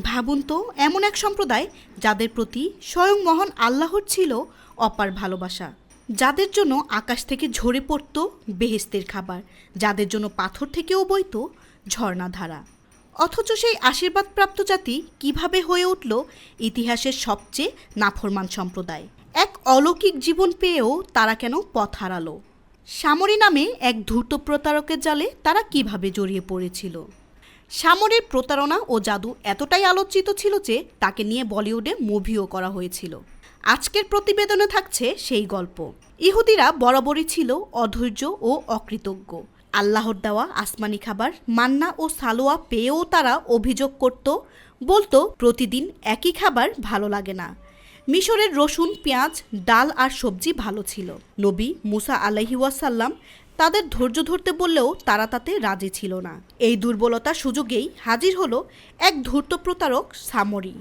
ভাবুন তো, এমন এক সম্প্রদায় যাদের প্রতি স্বয়ং মহান আল্লাহর ছিল অপার ভালোবাসা। যাদের জন্য আকাশ থেকে ঝরে পড়ত বেহেস্তের খাবার, যাদের জন্য পাথর থেকেও বইত ঝর্ণাধারা। অথচ সেই আশীর্বাদপ্রাপ্ত জাতি কীভাবে হয়ে উঠল ইতিহাসের সবচেয়ে নাফরমান সম্প্রদায়? এক অলৌকিক জীবন পেয়েও তারা কেন পথ হারালো? সামরি নামে এক ধূর্ত প্রতারকের জালে তারা কীভাবে জড়িয়ে পড়েছিল? সামরের প্রতারণা ও জাদু এতটাই আলোচিত ছিল যে তাকে নিয়ে বলিউডে মুভিও করা হয়েছিল। আজকের প্রতিবেদনে থাকছে সেই গল্প। ইহুদিরা বরাবরই ছিল অধৈর্য ও অকৃতজ্ঞ। আল্লাহর দেওয়া আসমানি খাবার, মান্না ও সালোয়া পেয়েও তারা অভিযোগ করত, বলতো, প্রতিদিন একই খাবার ভালো লাগে না। মিশরের রসুন, পেঁয়াজ, ডাল আর সবজি ভালো ছিল। নবী মুসা ওয়াসাল্লাম তাদের ধৈর্য ধরতে বললেও তারা তাতে রাজি ছিল না। এই দুর্বলতা সুযোগেই হাজির হলো এক ধূর্ত প্রতারক সামরি।